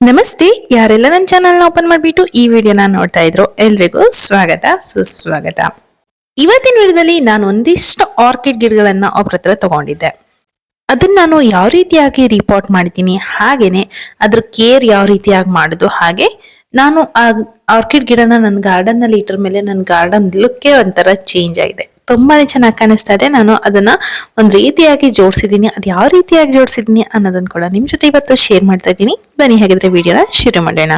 ನಮಸ್ತೆ, ಯಾರೆಲ್ಲ ನನ್ನ ಚಾನಲ್ನ ಓಪನ್ ಮಾಡಿಬಿಟ್ಟು ಈ ವಿಡಿಯೋನ ನೋಡ್ತಾ ಇದ್ರು ಎಲ್ರಿಗೂ ಸ್ವಾಗತ, ಸುಸ್ವಾಗತ. ಇವತ್ತಿನ ವಿಡಿಯೋದಲ್ಲಿ ನಾನು ಒಂದಿಷ್ಟು ಆರ್ಕಿಡ್ ಗಿಡಗಳನ್ನ ಅವ್ರ ಹತ್ರ ತಗೊಂಡಿದ್ದೆ. ಅದನ್ನ ನಾನು ಯಾವ ರೀತಿಯಾಗಿ ರಿಪೋರ್ಟ್ ಮಾಡಿದ್ದೀನಿ ಹಾಗೇನೆ ಅದ್ರ ಕೇರ್ ಯಾವ ರೀತಿಯಾಗಿ ಮಾಡೋದು ಹಾಗೆ ನಾನು ಆ ಆರ್ಕಿಡ್ ಗಿಡನ ನನ್ನ ಗಾರ್ಡನ್ನಲ್ಲಿ ಇಟ್ಟರ ಮೇಲೆ ನನ್ನ ಗಾರ್ಡನ್ ಲುಕ್ಕೇ ಒಂಥರ ಚೇಂಜ್ ಆಗಿದೆ. ತುಂಬಾನೇ ಚೆನ್ನಾಗಿ ಕಾಣಿಸ್ತಾ ಇದೆ. ನಾನು ಅದನ್ನ ಒಂದ್ ರೀತಿಯಾಗಿ ಜೋಡಿಸಿದೀನಿ. ಅದು ಯಾವ ರೀತಿಯಾಗಿ ಜೋಡಿಸಿದೀನಿ ಅನ್ನೋದನ್ನ ಕೂಡ ನಿಮ್ ಜೊತೆ ಇವತ್ತು ಶೇರ್ ಮಾಡ್ತಾ ಇದ್ದೀನಿ. ಬನ್ನಿ ಹಾಗಿದ್ರೆ ವಿಡಿಯೋನ ಶುರು ಮಾಡೋಣ.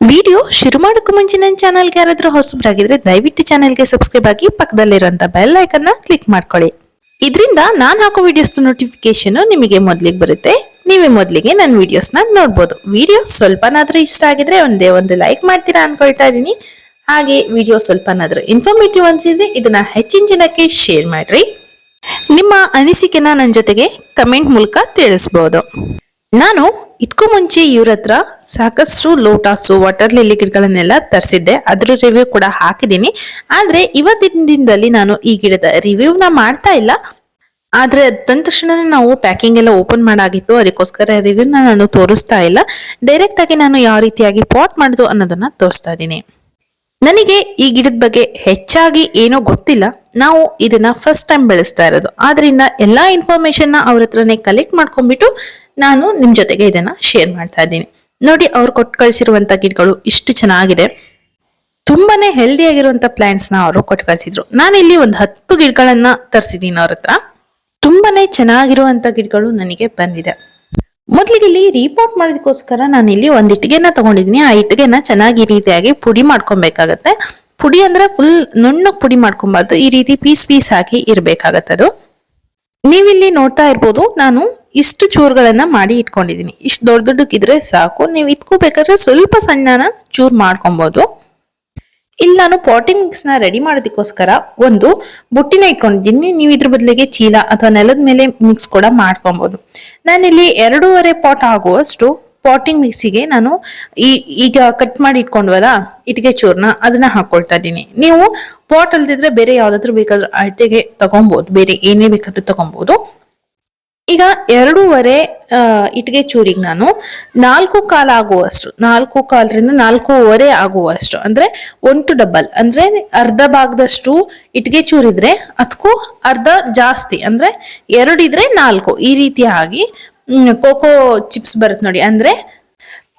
ವಿಡಿಯೋ ಶುರು ಮಾಡೋಕ್ಕೂ ಮುಂಚೆ ನನ್ನ ಚಾನಲ್ಗೆ ಯಾರಾದ್ರೂ ಹೊಸಬ್ರಾಗಿದ್ರೆ ದಯವಿಟ್ಟು ಚಾನಲ್ಗೆ ಸಬ್ಸ್ಕ್ರೈಬ್ ಆಗಿ ಪಕ್ಕದಲ್ಲಿರುವಂತ ಬೆಲ್ ಐಕನ್ನ ಕ್ಲಿಕ್ ಮಾಡ್ಕೊಳ್ಳಿ. ಇದರಿಂದ ನಾನು ಹಾಕೋ ವಿಡಿಯೋಸ್ ನೋಟಿಫಿಕೇಶನ್ ನಿಮಗೆ ಮೊದಲಿಗೆ ಬರುತ್ತೆ. ನೀವೇ ಮೊದಲಿಗೆ ನನ್ನ ವಿಡಿಯೋಸ್ನ ನೋಡ್ಬೋದು. ವಿಡಿಯೋ ಸ್ವಲ್ಪನಾದರೂ ಇಷ್ಟ ಆಗಿದ್ರೆ ಒಂದೇ ಒಂದು ಲೈಕ್ ಮಾಡ್ತೀರಾ ಅನ್ಕೊಳ್ತಾ ಇದ್ದೀನಿ. ಹಾಗೆ ವಿಡಿಯೋ ಸ್ವಲ್ಪನಾದರೂ ಇನ್ಫಾರ್ಮೇಟಿವ್ ಅನ್ಸಿದ್ರೆ ಇದನ್ನ ಹೆಚ್ಚಿನ ಜನಕ್ಕೆ ಶೇರ್ ಮಾಡ್ರಿ. ನಿಮ್ಮ ಅನಿಸಿಕೆನ ನನ್ನ ಜೊತೆಗೆ ಕಮೆಂಟ್ ಮೂಲಕ ತಿಳಿಸ್ಬೋದು. ನಾನು ಇದಕ್ಕೂ ಮುಂಚೆ ಇವ್ರ ಹತ್ರ ಸಾಕಷ್ಟು ಲೋಟಾಸು ವಾಟರ್ ಲಿಲ್ಲಿ ಗಿಡಗಳನ್ನೆಲ್ಲ ತರಿಸಿದ್ದೆ. ಅದ್ರ ರಿವ್ಯೂ ಕೂಡ ಹಾಕಿದ್ದೀನಿ. ಆದರೆ ಇವತ್ತಿನ ದಿನದಲ್ಲಿ ನಾನು ಈ ಗಿಡದ ರಿವ್ಯೂನ ಮಾಡ್ತಾ ಇಲ್ಲ. ಆದರೆ ತಂದ ತಕ್ಷಣ ನಾವು ಪ್ಯಾಕಿಂಗ್ ಎಲ್ಲ ಓಪನ್ ಮಾಡಾಗಿತ್ತು. ಅದಕ್ಕೋಸ್ಕರ ರಿವ್ಯೂನ ನಾನು ತೋರಿಸ್ತಾ ಇಲ್ಲ. ಡೈರೆಕ್ಟಾಗಿ ನಾನು ಯಾವ ರೀತಿಯಾಗಿ ಪಾಟ್ ಮಾಡೋದು ಅನ್ನೋದನ್ನ ತೋರಿಸ್ತಾ ಇದ್ದೀನಿ. ನನಗೆ ಈ ಗಿಡದ ಬಗ್ಗೆ ಹೆಚ್ಚಾಗಿ ಏನೋ ಗೊತ್ತಿಲ್ಲ. ನಾವು ಇದನ್ನ ಫಸ್ಟ್ ಟೈಮ್ ಬೆಳೆಸ್ತಾ ಇರೋದು. ಆದ್ರಿಂದ ಎಲ್ಲಾ ಇನ್ಫಾರ್ಮೇಶನ್ನ ಅವ್ರ ಹತ್ರನೇ ಕಲೆಕ್ಟ್ ಮಾಡ್ಕೊಂಡ್ಬಿಟ್ಟು ನಾನು ನಿಮ್ ಜೊತೆಗೆ ಇದನ್ನ ಶೇರ್ ಮಾಡ್ತಾ ಇದ್ದೀನಿ. ನೋಡಿ, ಅವ್ರು ಕೊಟ್ಟು ಕಳಿಸಿರುವಂತ ಗಿಡಗಳು ಇಷ್ಟು ಚೆನ್ನಾಗಿದೆ. ತುಂಬಾನೇ ಹೆಲ್ದಿ ಆಗಿರುವಂತ ಪ್ಲಾಂಟ್ಸ್ನ ಅವರು ಕೊಟ್ಟು ಕಳಿಸಿದ್ರು. ನಾನು ಇಲ್ಲಿ ಒಂದು ಹತ್ತು ಗಿಡಗಳನ್ನ ತರಿಸಿದ್ದೀನಿ ಅವ್ರ ಹತ್ರ. ತುಂಬಾನೇ ಚೆನ್ನಾಗಿರುವಂತ ಗಿಡಗಳು ನನಗೆ ಬಂದಿದೆ. ಮೊದ್ಲಿಗೆ ಇಲ್ಲಿ ರಿಪೋರ್ಟ್ ಮಾಡೋದಕ್ಕೋಸ್ಕರ ನಾನು ಇಲ್ಲಿ ಒಂದು ಇಟ್ಟಿಗೆನ ತಗೊಂಡಿದ್ದೀನಿ ಆ ಇಟ್ಟಿಗೆನ ಚೆನ್ನಾಗಿ ರೀತಿಯಾಗಿ ಪುಡಿ ಮಾಡ್ಕೊಬೇಕಾಗತ್ತೆ. ಪುಡಿ ಅಂದ್ರೆ ಫುಲ್ ನುಣ್ಣಗೆ ಪುಡಿ ಮಾಡ್ಕೊಬಾರ್ದು. ಈ ರೀತಿ ಪೀಸ್ ಪೀಸ್ ಹಾಕಿ ಇರ್ಬೇಕಾಗತ್ತೆ ಅದು. ನೀವಿಲ್ಲಿ ನೋಡ್ತಾ ಇರ್ಬೋದು, ನಾನು ಇಷ್ಟು ಚೂರುಗಳನ್ನ ಮಾಡಿ ಇಟ್ಕೊಂಡಿದ್ದೀನಿ ಇಷ್ಟು ದೊಡ್ಡ ದೊಡ್ಡಕ್ಕಿದ್ರೆ ಸಾಕು. ನೀವು ಇಟ್ಕೋಬೇಕಾದ್ರೆ ಸ್ವಲ್ಪ ಸಣ್ಣನ ಚೂರ್ ಮಾಡ್ಕೊಬಹುದು ಇಲ್ಲಿ ನಾನು ಪಾಟಿಂಗ್ ಮಿಕ್ಸ್ನ ರೆಡಿ ಮಾಡೋದಕ್ಕೋಸ್ಕರ ಒಂದು ಬುಟ್ಟಿನ ಇಟ್ಕೊಂಡಿದ್ದೀನಿ. ನೀವು ಇದ್ರ ಬದಲಿಗೆ ಚೀಲ ಅಥವಾ ನೆಲದ ಮೇಲೆ ಮಿಕ್ಸ್ ಕೂಡ ಮಾಡ್ಕೊಬಹುದು ನಾನಿಲ್ಲಿ ಎರಡೂವರೆ ಪಾಟ್ ಆಗುವಷ್ಟು ಪಾಟಿಂಗ್ ಮಿಕ್ಸಿಗೆ ನಾನು ಈ ಈಗ ಕಟ್ ಮಾಡಿ ಇಟ್ಕೊಂಡ್ವಲ್ಲ, ಇಟ್ಟಿಗೆ ಚೂರ್ನ ಅದನ್ನ ಹಾಕೊಳ್ತಾ ಇದ್ದೀನಿ. ನೀವು ಪಾಟ್ ಅಲ್ದಿದ್ರೆ ಬೇರೆ ಯಾವ್ದಾದ್ರು ಬೇಕಾದ್ರೂ ಅಳತೆಗೆ ತಗೊಬಹುದು ಬೇರೆ ಏನೇ ಬೇಕಾದ್ರೂ ತಗೊಬಹುದು ಈಗ ಎರಡೂವರೆ ಇಟ್ಟಿಗೆ ಚೂರಿಗೆ ನಾನು. ನಾಲ್ಕು ಕಾಲ್ ಆಗುವಷ್ಟು, ನಾಲ್ಕು ಕಾಲರಿಂದ ನಾಲ್ಕೂವರೆ ಆಗುವಷ್ಟು, ಅಂದ್ರೆ ಒನ್ ಟು ಡಬಲ್, ಅಂದ್ರೆ ಅರ್ಧ ಭಾಗದಷ್ಟು ಇಟ್ಟಿಗೆ ಚೂರಿದ್ರೆ ಅದಕ್ಕೂ ಅರ್ಧ ಜಾಸ್ತಿ, ಅಂದ್ರೆ ಎರಡಿದ್ರೆ ನಾಲ್ಕು, ಈ ರೀತಿಯಾಗಿ ಕೋಕೋ ಚಿಪ್ಸ್ ಬರುತ್ತೆ ನೋಡಿ, ಅಂದ್ರೆ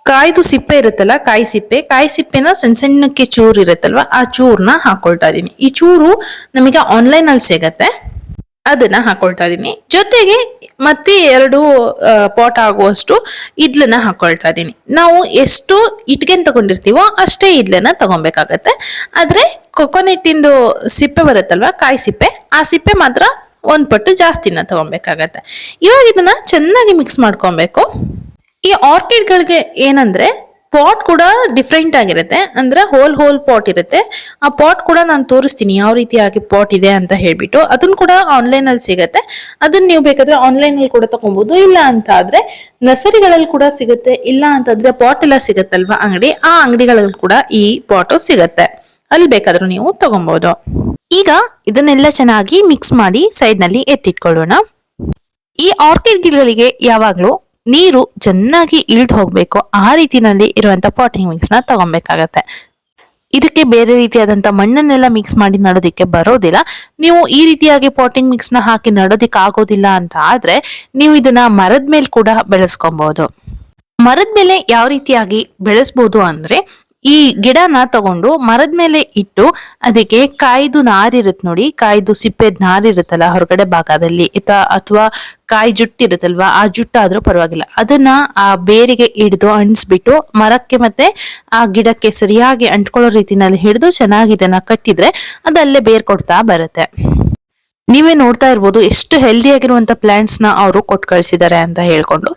ಕಾಯ್ದು ಸಿಪ್ಪೆ ಇರುತ್ತಲ್ಲ, ಕಾಯಿ ಸಿಪ್ಪೆ, ಕಾಯಿ ಸಿಪ್ಪೆನ ಸಣ್ಣ ಸಣ್ಣಕ್ಕೆ ಚೂರು ಇರುತ್ತಲ್ವ ಆ ಚೂರ್ನ ಹಾಕೊಳ್ತಾ ಇದ್ದೀನಿ ಈ ಚೂರು ನಮಗೆ ಆನ್ಲೈನ್ ಅಲ್ಲಿ ಸಿಗತ್ತೆ. ಅದನ್ನ ಹಾಕೊಳ್ತಾ ಇದೀನಿ. ಜೊತೆಗೆ ಮತ್ತೆ ಎರಡು ಪಾಟ್ ಆಗುವಷ್ಟು ಇಡ್ಲನ್ನ ಹಾಕೊಳ್ತಾ ಇದೀನಿ. ನಾವು ಎಷ್ಟು ಇಟ್ಗೆನ್ ತಗೊಂಡಿರ್ತೀವೋ ಅಷ್ಟೇ ಇಡ್ಲನ್ನ ತಗೊಬೇಕಾಗತ್ತೆ. ಆದ್ರೆ ಕೊಕೊನೆಟ್ಟಿಂದು ಸಿಪ್ಪೆ ಬರುತ್ತಲ್ವಾ, ಕಾಯಿ ಸಿಪ್ಪೆ, ಆ ಸಿಪ್ಪೆ ಮಾತ್ರ ಒಂದ್ ಪಟ್ಟು ಜಾಸ್ತಿನ ತಗೊಬೇಕಾಗತ್ತೆ. ಇವಾಗ ಇದನ್ನ ಚೆನ್ನಾಗಿ ಮಿಕ್ಸ್ ಮಾಡ್ಕೊಬೇಕು. ಈ ಆರ್ಕಿಡ್ಗಳಿಗೆ ಏನಂದ್ರೆ ಪಾಟ್ ಕೂಡ ಡಿಫ್ರೆಂಟ್ ಆಗಿರುತ್ತೆ. ಅಂದ್ರೆ ಹೋಲ್ ಹೋಲ್ ಪಾಟ್ ಇರುತ್ತೆ. ಆ ಪಾಟ್ ಕೂಡ ನಾನು ತೋರಿಸ್ತೀನಿ ಯಾವ ರೀತಿಯಾಗಿ ಪಾಟ್ ಇದೆ ಅಂತ ಹೇಳ್ಬಿಟ್ಟು. ಅದನ್ನ ಕೂಡ ಆನ್ಲೈನ್ ಅಲ್ಲಿ ಸಿಗುತ್ತೆ. ಅದನ್ನ ನೀವು ಬೇಕಾದ್ರೆ ಆನ್ಲೈನ್ ಅಲ್ಲಿ ಕೂಡ ತಗೊಬಹುದು ಇಲ್ಲ ಅಂತ ಆದ್ರೆ ನರ್ಸರಿಗಳಲ್ಲಿ ಕೂಡ ಸಿಗುತ್ತೆ. ಇಲ್ಲ ಅಂತಂದ್ರೆ ಪಾಟ್ ಎಲ್ಲ ಸಿಗುತ್ತಲ್ವಾ ಅಂಗಡಿ? ಆ ಅಂಗಡಿಗಳಲ್ಲಿ ಕೂಡ ಈ ಪಾಟು ಸಿಗತ್ತೆ. ಅಲ್ಲಿ ಬೇಕಾದ್ರೂ ನೀವು ತಗೊಬಹುದು ಈಗ ಇದನ್ನೆಲ್ಲ ಚೆನ್ನಾಗಿ ಮಿಕ್ಸ್ ಮಾಡಿ ಸೈಡ್ನಲ್ಲಿ ಎತ್ತಿಟ್ಕೊಳ್ಳೋಣ. ಈ ಆರ್ಕಿಡ್ ಗಿಡಗಳಿಗೆ ಯಾವಾಗ್ಲೂ ನೀರು ಚೆನ್ನಾಗಿ ಇಳ್ದು ಹೋಗ್ಬೇಕು. ಆ ರೀತಿನಲ್ಲಿ ಇರುವಂತ ಪಾಟಿಂಗ್ ಮಿಕ್ಸ್ನ ತಗೊಬೇಕಾಗತ್ತೆ. ಇದಕ್ಕೆ ಬೇರೆ ರೀತಿಯಾದಂತ ಮಣ್ಣನ್ನೆಲ್ಲ ಮಿಕ್ಸ್ ಮಾಡಿ ನಡೋದಿಕ್ಕೆ ಬರೋದಿಲ್ಲ. ನೀವು ಈ ರೀತಿಯಾಗಿ ಪಾಟಿಂಗ್ ಮಿಕ್ಸ್ನ ಹಾಕಿ ನಡೋದಿಕ್ಕೆ ಆಗೋದಿಲ್ಲ ಅಂತ ಆದ್ರೆ ನೀವು ಇದನ್ನ ಮರದ ಮೇಲೆ ಕೂಡ ಬೆಳೆಸ್ಕೊಬಹುದು ಮರದ ಮೇಲೆ ಯಾವ ರೀತಿಯಾಗಿ ಬೆಳೆಸ್ಬೋದು ಅಂದ್ರೆ ಈ ಗಿಡನ ತಗೊಂಡು ಮರದ ಮೇಲೆ ಇಟ್ಟು ಅದಕ್ಕೆ ಕಾಯ್ದು ನಾರಿರುತ್ತೆ ನೋಡಿ, ಕಾಯ್ದು ಸಿಪ್ಪೆದ್ ನಾರಿರುತ್ತಲ್ಲ ಹೊರಗಡೆ ಭಾಗದಲ್ಲಿ ಅಥವಾ ಕಾಯಿ ಜುಟ್ಟಿರುತ್ತಲ್ವಾ, ಆ ಜುಟ್ಟಾದ್ರೂ ಪರವಾಗಿಲ್ಲ. ಅದನ್ನ ಆ ಬೇರಿಗೆ ಹಿಡಿದು ಅಂಟಿಸ್ಬಿಟ್ಟು ಮರಕ್ಕೆ ಮತ್ತೆ ಆ ಗಿಡಕ್ಕೆ ಸರಿಯಾಗಿ ಅಂಟ್ಕೊಳ್ಳೋ ರೀತಿನಲ್ಲಿ ಹಿಡಿದು ಚೆನ್ನಾಗಿ ಇದನ್ನ ಕಟ್ಟಿದ್ರೆ ಅದಲ್ಲೇ ಬೇರ್ ಕೊಡ್ತಾ ಬರುತ್ತೆ. ನೀವೇ ನೋಡ್ತಾ ಇರ್ಬೋದು ಎಷ್ಟು ಹೆಲ್ದಿ ಆಗಿರುವಂತ ಪ್ಲಾಂಟ್ಸ್ನ ಅವರು ಕೊಟ್ಟು ಕಳಿಸಿದ್ದಾರೆ ಅಂತ ಹೇಳ್ಕೊಂಡು.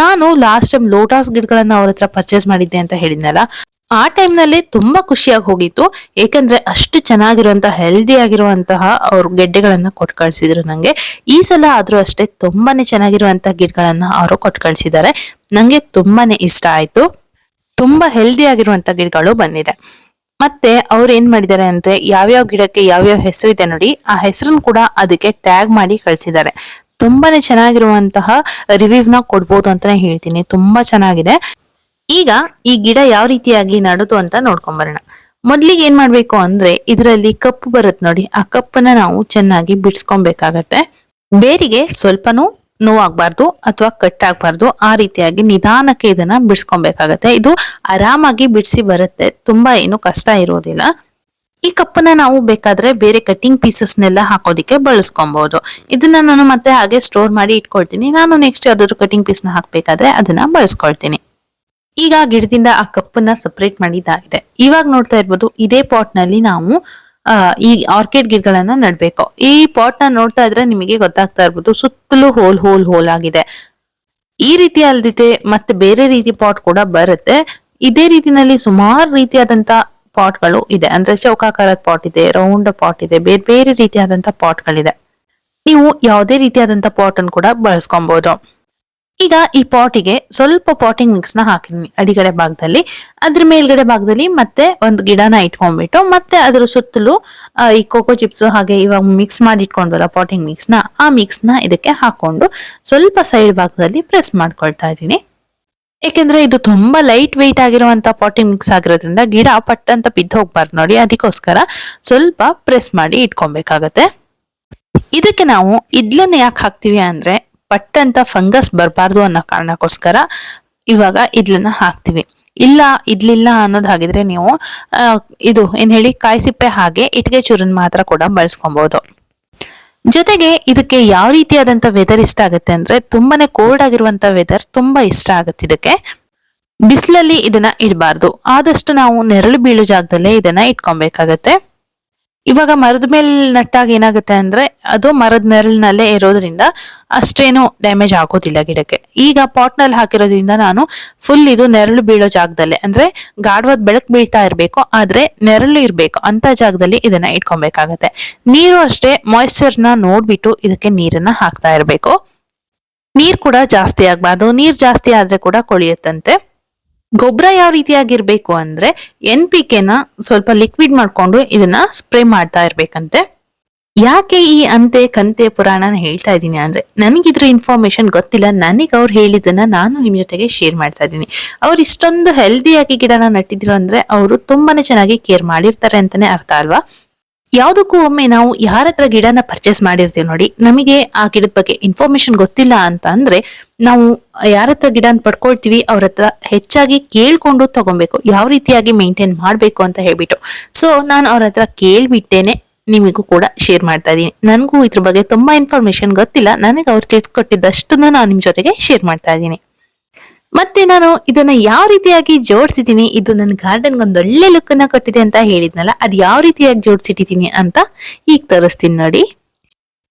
ನಾನು ಲಾಸ್ಟ್ ಟೈಮ್ ಲೋಟಾಸ್ ಗಿಡಗಳನ್ನ ಅವ್ರ ಹತ್ರ ಪರ್ಚೇಸ್ ಮಾಡಿದ್ದೆ ಅಂತ ಹೇಳಿದ್ನಲ್ಲ ಆ ಟೈಮ್ನಲ್ಲಿ ತುಂಬಾ ಖುಷಿಯಾಗಿ ಹೋಗಿತ್ತು. ಏಕೆಂದ್ರೆ ಅಷ್ಟು ಚೆನ್ನಾಗಿರುವಂತಹ ಹೆಲ್ದಿ ಆಗಿರುವಂತಹ ಅವ್ರ ಗೆಡ್ಡೆಗಳನ್ನ ಕೊಟ್ಟು ಕಳ್ಸಿದ್ರು ನಂಗೆ. ಈ ಸಲ ಆದ್ರೂ ಅಷ್ಟೇ ತುಂಬಾನೇ ಚೆನ್ನಾಗಿರುವಂತಹ ಗಿಡಗಳನ್ನ ಅವರು ಕೊಟ್ಟು ಕಳ್ಸಿದ್ದಾರೆ ನಂಗೆ ತುಂಬಾನೇ ಇಷ್ಟ ಆಯ್ತು. ತುಂಬಾ ಹೆಲ್ದಿ ಆಗಿರುವಂತಹ ಗಿಡಗಳು ಬಂದಿದೆ. ಮತ್ತೆ ಅವ್ರು ಏನ್ ಮಾಡಿದ್ದಾರೆ ಅಂದ್ರೆ ಯಾವ್ಯಾವ ಗಿಡಕ್ಕೆ ಯಾವ್ಯಾವ ಇದೆ ನೋಡಿ, ಆ ಹೆಸರನ್ನು ಕೂಡ ಅದಕ್ಕೆ ಟ್ಯಾಗ್ ಮಾಡಿ ಕಳ್ಸಿದ್ದಾರೆ. ತುಂಬಾನೇ ಚೆನ್ನಾಗಿರುವಂತಹ ನ ಕೊಡ್ಬೋದು ಅಂತಾನೆ ಹೇಳ್ತೀನಿ. ತುಂಬಾ ಚೆನ್ನಾಗಿದೆ. ಈಗ ಈ ಗಿಡ ಯಾವ ರೀತಿಯಾಗಿ ನಡುದು ಅಂತ ನೋಡ್ಕೊಂಬರೋಣ. ಮೊದ್ಲಿಗೆ ಏನ್ ಮಾಡ್ಬೇಕು ಅಂದ್ರೆ ಇದರಲ್ಲಿ ಕಪ್ಪು ಬರುತ್ತೆ ನೋಡಿ. ಆ ಕಪ್ಪನ್ನ ನಾವು ಚೆನ್ನಾಗಿ ಬಿಡ್ಸ್ಕೊಬೇಕಾಗತ್ತೆ. ಬೇರಿಗೆ ಸ್ವಲ್ಪನೂ ನೋವಾಗಬಾರ್ದು ಅಥವಾ ಕಟ್ ಆಗ್ಬಾರ್ದು ಆ ರೀತಿಯಾಗಿ ನಿಧಾನಕ್ಕೆ ಇದನ್ನ ಬಿಡಿಸ್ಕೊಬೇಕಾಗತ್ತೆ. ಇದು ಆರಾಮಾಗಿ ಬಿಡಿಸಿ ಬರುತ್ತೆ. ತುಂಬಾ ಏನು ಕಷ್ಟ ಇರೋದಿಲ್ಲ. ಈ ಕಪ್ಪನ್ನ ನಾವು ಬೇಕಾದ್ರೆ ಬೇರೆ ಕಟ್ಟಿಂಗ್ ಪೀಸಸ್ನೆಲ್ಲ ಹಾಕೋದಿಕ್ಕೆ ಬಳಸ್ಕೊಬಹುದು ಇದನ್ನ ನಾನು ಮತ್ತೆ ಹಾಗೆ ಸ್ಟೋರ್ ಮಾಡಿ ಇಟ್ಕೊಳ್ತೀನಿ. ನಾನು ನೆಕ್ಸ್ಟ್ ಯಾವ್ದಾದ್ರು ಕಟಿಂಗ್ನ ಹಾಕ್ಬೇಕಾದ್ರೆ ಅದನ್ನ ಬಳಸ್ಕೊಳ್ತೀನಿ. ಈಗ ಗಿಡದಿಂದ ಆ ಕಪ್ಪನ್ನ ಸಪರೇಟ್ ಮಾಡಿದ್ದಾಗಿದೆ ಇವಾಗ ನೋಡ್ತಾ ಇರ್ಬೋದು ಇದೇ ಪಾಟ್ನಲ್ಲಿ ನಾವು ಈ ಆರ್ಕಿಡ್ ಗಿಡಗಳನ್ನ ನಡ್ಬೇಕು. ಈ ಪಾಟ್ನ ನೋಡ್ತಾ ಇದ್ರೆ ನಿಮಗೆ ಗೊತ್ತಾಗ್ತಾ ಇರ್ಬೋದು ಸುತ್ತಲೂ ಹೋಲ್ ಹೋಲ್ ಹೋಲ್ ಆಗಿದೆ. ಈ ರೀತಿ ಅಲ್ದಿದೆ ಮತ್ತೆ ಬೇರೆ ರೀತಿ ಪಾಟ್ ಕೂಡ ಬರುತ್ತೆ. ಇದೇ ರೀತಿನಲ್ಲಿ ಸುಮಾರು ರೀತಿಯಾದಂತ ಪಾಟ್ಗಳು ಇದೆ. ಅಂದ್ರೆ ಚೌಕಾಕಾರದ ಪಾಟ್ ಇದೆ ರೌಂಡ್ ಪಾಟ್ ಇದೆ, ಬೇರೆ ಬೇರೆ ರೀತಿಯಾದಂತ ಪಾಟ್ಗಳಿದೆ ನೀವು ಯಾವುದೇ ರೀತಿಯಾದಂತ ಪಾಟ್ ಅನ್ನು ಕೂಡ ಬಳಸ್ಕೊಬಹುದು ಈಗ ಈ ಪಾಟಿಗೆ ಸ್ವಲ್ಪ ಪಾಟಿಂಗ್ ಮಿಕ್ಸ್ನ ಹಾಕಿದೀನಿ ಅಡಿಗಡೆ ಭಾಗದಲ್ಲಿ. ಅದ್ರ ಮೇಲ್ಗಡೆ ಭಾಗದಲ್ಲಿ ಮತ್ತೆ ಒಂದು ಗಿಡನ ಇಟ್ಕೊಂಡ್ಬಿಟ್ಟು, ಮತ್ತೆ ಅದ್ರ ಸುತ್ತಲೂ ಈ ಕೋಕೋ ಚಿಪ್ಸ್ ಹಾಗೆ ಇವಾಗ ಮಿಕ್ಸ್ ಮಾಡಿ ಇಟ್ಕೊಂಡ್ವಲ್ಲ ಪಾಟಿಂಗ್ ಮಿಕ್ಸ್ನ, ಆ ಮಿಕ್ಸ್ನ ಇದಕ್ಕೆ ಹಾಕೊಂಡು ಸ್ವಲ್ಪ ಸೈಡ್ ಭಾಗದಲ್ಲಿ ಪ್ರೆಸ್ ಮಾಡ್ಕೊಳ್ತಾ ಇದ್ದೀನಿ. ಏಕೆಂದ್ರೆ ಇದು ತುಂಬಾ ಲೈಟ್ ವೆಯ್ಟ್ ಆಗಿರುವಂತ ಪಾಟಿಂಗ್ ಮಿಕ್ಸ್ ಆಗಿರೋದ್ರಿಂದ ಗಿಡ ಪಟ್ ಅಂತ ಬಿದ್ದು ಹೋಗ್ಬಾರ್ದು ನೋಡಿ, ಅದಕ್ಕೋಸ್ಕರ ಸ್ವಲ್ಪ ಪ್ರೆಸ್ ಮಾಡಿ ಇಟ್ಕೊಬೇಕಾಗತ್ತೆ. ಇದಕ್ಕೆ ನಾವು ಇದ್ಲನ್ನ ಯಾಕೆ ಹಾಕ್ತಿವಿ ಅಂದ್ರೆ ಪಟ್ ಅಂತ ಫಂಗಸ್ ಬರಬಾರ್ದು ಅನ್ನೋ ಕಾರಣಕ್ಕೋಸ್ಕರ ಇವಾಗ ಇದ್ಲನ್ನ ಹಾಕ್ತಿವಿ. ಇಲ್ಲ, ಇದ್ಲಿಲ್ಲ ಅನ್ನೋದು ಹಾಗಿದ್ರೆ ನೀವು ಇದು ಏನ್ ಹೇಳಿ ಕಾಯಿ ಸಿಪ್ಪೆ ಹಾಗೆ ಇಟ್ಟಿಗೆ ಚೂರನ್ ಮಾತ್ರ ಕೂಡ ಬಳಸ್ಕೊಬಹುದು ಜೊತೆಗೆ ಇದಕ್ಕೆ ಯಾವ ರೀತಿಯಾದಂತ ವೆದರ್ ಇಷ್ಟ ಆಗುತ್ತೆ ಅಂದ್ರೆ ತುಂಬಾನೇ ಕೋಲ್ಡ್ ಆಗಿರುವಂತ ವೆದರ್ ತುಂಬಾ ಇಷ್ಟ ಆಗುತ್ತೆ ಇದಕ್ಕೆ. ಬಿಸಿಲಲ್ಲಿ ಇದನ್ನ ಇಡಬಾರ್ದು. ಆದಷ್ಟು ನಾವು ನೆರಳು ಬೀಳು ಜಾಗದಲ್ಲೇ ಇದನ್ನ ಇಟ್ಕೊಬೇಕಾಗತ್ತೆ. ಇವಾಗ ಮರದ ಮೇಲೆ ನಟ್ಟಾಗ ಏನಾಗುತ್ತೆ ಅಂದ್ರೆ ಅದು ಮರದ ನೆರಳಿನಲ್ಲೇ ಇರೋದ್ರಿಂದ ಅಷ್ಟೇನು ಡ್ಯಾಮೇಜ್ ಆಗೋದಿಲ್ಲ ಗಿಡಕ್ಕೆ. ಈಗ ಪಾಟ್ನಲ್ಲಿ ಹಾಕಿರೋದ್ರಿಂದ ನಾನು ಫುಲ್ ಇದು ನೆರಳು ಬೀಳೋ ಜಾಗದಲ್ಲೇ, ಅಂದ್ರೆ ಗಾಢವಾದ ಬೆಳಕು ಬೀಳ್ತಾ ಇರಬೇಕು, ಆದ್ರೆ ನೆರಳು ಇರಬೇಕು ಅಂತ ಜಾಗದಲ್ಲಿ ಇದನ್ನ ಇಟ್ಕೊಬೇಕಾಗತ್ತೆ. ನೀರು ಅಷ್ಟೇ ಮಾಯಿಶ್ಚರ್ನ ನೋಡ್ಬಿಟ್ಟು ಇದಕ್ಕೆ ನೀರನ್ನ ಹಾಕ್ತಾ ಇರಬೇಕು. ನೀರ್ ಕೂಡ ಜಾಸ್ತಿ ಆಗ್ಬಾರ್ದು. ನೀರ್ ಜಾಸ್ತಿ ಆದ್ರೆ ಕೂಡ ಕೊಳಿಯುತ್ತಂತೆ. ಗೊಬ್ಬರ ಯಾವ ರೀತಿಯಾಗಿರ್ಬೇಕು ಅಂದ್ರೆ ಎನ್ ಪಿ ಕೆನ ಸ್ವಲ್ಪ ಲಿಕ್ವಿಡ್ ಮಾಡ್ಕೊಂಡು ಇದನ್ನ ಸ್ಪ್ರೇ ಮಾಡ್ತಾ ಇರ್ಬೇಕಂತೆ. ಯಾಕೆ ಈ ಅಂತೆ ಕಂತೆ ಪುರಾಣನ ಹೇಳ್ತಾ ಇದ್ದೀನಿ ಅಂದ್ರೆ ನನಗಿದ್ರ ಇನ್ಫಾರ್ಮೇಶನ್ ಗೊತ್ತಿಲ್ಲ, ನನಗೆ ಅವ್ರು ಹೇಳಿದ್ದನ್ನ ನಾನು ನಿಮ್ ಜೊತೆಗೆ ಶೇರ್ ಮಾಡ್ತಾ ಇದ್ದೀನಿ. ಅವ್ರು ಇಷ್ಟೊಂದು ಹೆಲ್ದಿಯಾಗಿ ಗಿಡನ ನಟ್ಟಿದ್ರು ಅಂದ್ರೆ ಅವರು ತುಂಬಾನೇ ಚೆನ್ನಾಗಿ ಕೇರ್ ಮಾಡಿರ್ತಾರೆ ಅಂತಾನೆ ಅರ್ಥ ಅಲ್ವಾ? ಯಾವ್ದಕ್ಕೂ ಒಮ್ಮೆ ನಾವು ಯಾರ ಹತ್ರ ಗಿಡನ ಪರ್ಚೇಸ್ ಮಾಡಿರ್ತೀವಿ ನೋಡಿ, ನಮಗೆ ಆ ಗಿಡದ ಬಗ್ಗೆ ಇನ್ಫಾರ್ಮೇಶನ್ ಗೊತ್ತಿಲ್ಲ ಅಂತ ಅಂದ್ರೆ ನಾವು ಯಾರ ಹತ್ರ ಗಿಡನ ಪಡ್ಕೊಳ್ತೀವಿ ಅವ್ರ ಹತ್ರ ಹೆಚ್ಚಾಗಿ ಕೇಳ್ಕೊಂಡು ತಗೊಬೇಕು, ಯಾವ ರೀತಿಯಾಗಿ ಮೇಂಟೈನ್ ಮಾಡ್ಬೇಕು ಅಂತ ಹೇಳ್ಬಿಟ್ಟು. ಸೊ ನಾನು ಅವ್ರ ಹತ್ರ ಕೇಳ್ಬಿಟ್ಟೇನೆ, ನಿಮಗೂ ಕೂಡ ಶೇರ್ ಮಾಡ್ತಾ ಇದ್ದೀನಿ. ನನಗೂ ಇದ್ರ ಬಗ್ಗೆ ತುಂಬಾ ಇನ್ಫಾರ್ಮೇಶನ್ ಗೊತ್ತಿಲ್ಲ, ನನಗೆ ಅವ್ರು ತಿಳಿಸ್ಕೊಟ್ಟಿದ್ದಷ್ಟನ್ನ ನಾನು ನಿಮ್ ಜೊತೆಗೆ ಶೇರ್ ಮಾಡ್ತಾ ಇದ್ದೀನಿ. ಮತ್ತೆ ನಾನು ಇದನ್ನ ಯಾವ ರೀತಿಯಾಗಿ ಜೋಡಿಸಿದ್ದೀನಿ? ಇದು ನನ್ನ ಗಾರ್ಡನ್ ಒಂದು ಒಳ್ಳೆ ಲುಕ್ ಅನ್ನ ಕೊಟ್ಟಿದೆ ಅಂತ ಹೇಳಿದ್ನಲ್ಲ, ಅದ್ ಯಾವ ರೀತಿಯಾಗಿ ಜೋಡಿಸಿಟ್ಟಿದ್ದೀನಿ ಅಂತ ಈಗ ತೋರಿಸ್ತೀನಿ ನೋಡಿ.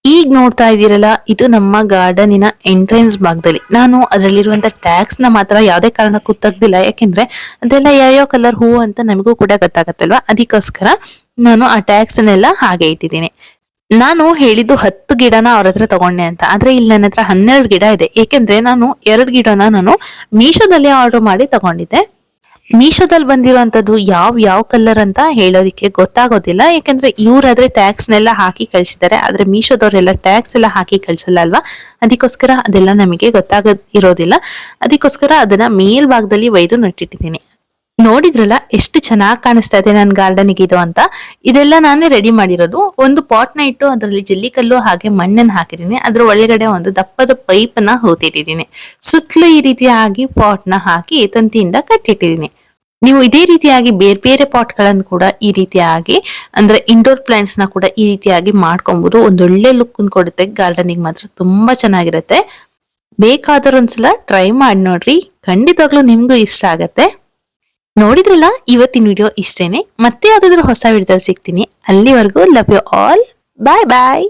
ಈಗ ನೋಡ್ತಾ ಇದ್ದೀರಲ್ಲ, ಇದು ನಮ್ಮ ಗಾರ್ಡನಿನ ಎಂಟ್ರೆನ್ಸ್ ಭಾಗದಲ್ಲಿ. ನಾನು ಅದರಲ್ಲಿರುವಂತ ಟ್ಯಾಕ್ಸ್ನ ಮಾತ್ರ ಯಾವುದೇ ಕಾರಣಕ್ಕೂ ತೆಗ್ದಿಲ್ಲ, ಯಾಕೆಂದ್ರೆ ಅದೆಲ್ಲ ಯಾವ್ಯಾವ ಕಲರ್ ಹೂವು ಅಂತ ನಮಗೂ ಕೂಡ ಗೊತ್ತಾಗತ್ತಲ್ವಾ? ಅದಕ್ಕೋಸ್ಕರ ನಾನು ಆ ಟ್ಯಾಕ್ಸ್ ಹಾಗೆ ಇಟ್ಟಿದ್ದೀನಿ. ನಾನು ಹೇಳಿದ್ದು ಹತ್ತು ಗಿಡನ ಅವ್ರ ಹತ್ರ ತಗೊಂಡೆ ಅಂತ. ಆದ್ರೆ ಇಲ್ಲಿ ನನ್ನ ಹತ್ರ ಹನ್ನೆರಡು ಗಿಡ ಇದೆ. ಏಕೆಂದ್ರೆ ನಾನು ಎರಡು ಗಿಡನ ನಾನು ಮೀಶೋದಲ್ಲಿ ಆರ್ಡರ್ ಮಾಡಿ ತಗೊಂಡಿದ್ದೆ. ಮೀಶೋದಲ್ಲಿ ಬಂದಿರುವಂತದ್ದು ಯಾವ ಯಾವ ಕಲರ್ ಅಂತ ಹೇಳೋದಿಕ್ಕೆ ಗೊತ್ತಾಗೋದಿಲ್ಲ. ಯಾಕಂದ್ರೆ ಇವ್ರಾದ್ರೆ ಟ್ಯಾಕ್ಸ್ ನೆಲ್ಲ ಹಾಕಿ ಕಳಿಸಿದ್ದಾರೆ. ಆದ್ರೆ ಮೀಶೋದವರೆಲ್ಲ ಟ್ಯಾಕ್ಸ್ ಎಲ್ಲ ಹಾಕಿ ಕಳಿಸಲ್ಲ ಅಲ್ವಾ ಅದಕ್ಕೋಸ್ಕರ ಅದೆಲ್ಲ ನಮಗೆ ಗೊತ್ತಾಗ ಇರೋದಿಲ್ಲ ಅದಕ್ಕೋಸ್ಕರ ಅದನ್ನ ಮೇಲ್ಭಾಗದಲ್ಲಿ ಒಯ್ದು ನಟ್ಟಿಟ್ಟಿದ್ದೀನಿ. ನೋಡಿದ್ರಲ್ಲ ಎಷ್ಟು ಚೆನ್ನಾಗಿ ಕಾಣಿಸ್ತಾ ಇದೆ ನನ್ನ ಗಾರ್ಡನಿಗೆ ಇದು ಅಂತ. ಇದೆಲ್ಲ ನಾನೇ ರೆಡಿ ಮಾಡಿರೋದು. ಒಂದು ಪಾಟ್ನ ಇಟ್ಟು ಅದರಲ್ಲಿ ಜಲ್ಲಿಕಲ್ಲು ಹಾಗೆ ಮಣ್ಣನ್ನು ಹಾಕಿದ್ದೀನಿ. ಅದ್ರ ಒಳಗಡೆ ಒಂದು ದಪ್ಪದ ಪೈಪ್ನ ಹೂತಿಟ್ಟಿದ್ದೀನಿ. ಸುತ್ತಲೂ ಈ ರೀತಿಯಾಗಿ ಪಾಟ್ನ ಹಾಕಿ ತಂತಿಯಿಂದ ಕಟ್ಟಿಟ್ಟಿದ್ದೀನಿ. ನೀವು ಇದೇ ರೀತಿಯಾಗಿ ಬೇರೆ ಬೇರೆ ಪಾಟ್ಗಳನ್ನು ಕೂಡ ಈ ರೀತಿಯಾಗಿ, ಅಂದ್ರೆ ಇಂಡೋರ್ ಪ್ಲಾಂಟ್ಸ್ನ ಕೂಡ ಈ ರೀತಿಯಾಗಿ ಮಾಡ್ಕೊಬಹುದು ಒಂದೊಳ್ಳೆ ಲುಕ್ ಕೊಡುತ್ತೆ ಗಾರ್ಡನಿಗೆ ಮಾತ್ರ. ತುಂಬಾ ಚೆನ್ನಾಗಿರುತ್ತೆ. ಬೇಕಾದ್ರೂ ಒಂದ್ಸಲ ಟ್ರೈ ಮಾಡಿ ನೋಡ್ರಿ. ಖಂಡಿತವಾಗ್ಲೂ ನಿಮ್ಗೂ ಇಷ್ಟ ಆಗತ್ತೆ. ನೋಡಿದ್ರಲ್ಲ, ಇವತ್ತಿನ ವಿಡಿಯೋ ಇಷ್ಟೇನೆ. ಮತ್ತೆ ಯಾವ್ದಾದ್ರು ಹೊಸ ವಿಡಿಯೋದಲ್ಲಿ ಸಿಗ್ತೀನಿ. ಅಲ್ಲಿವರೆಗೂ love you all bye bye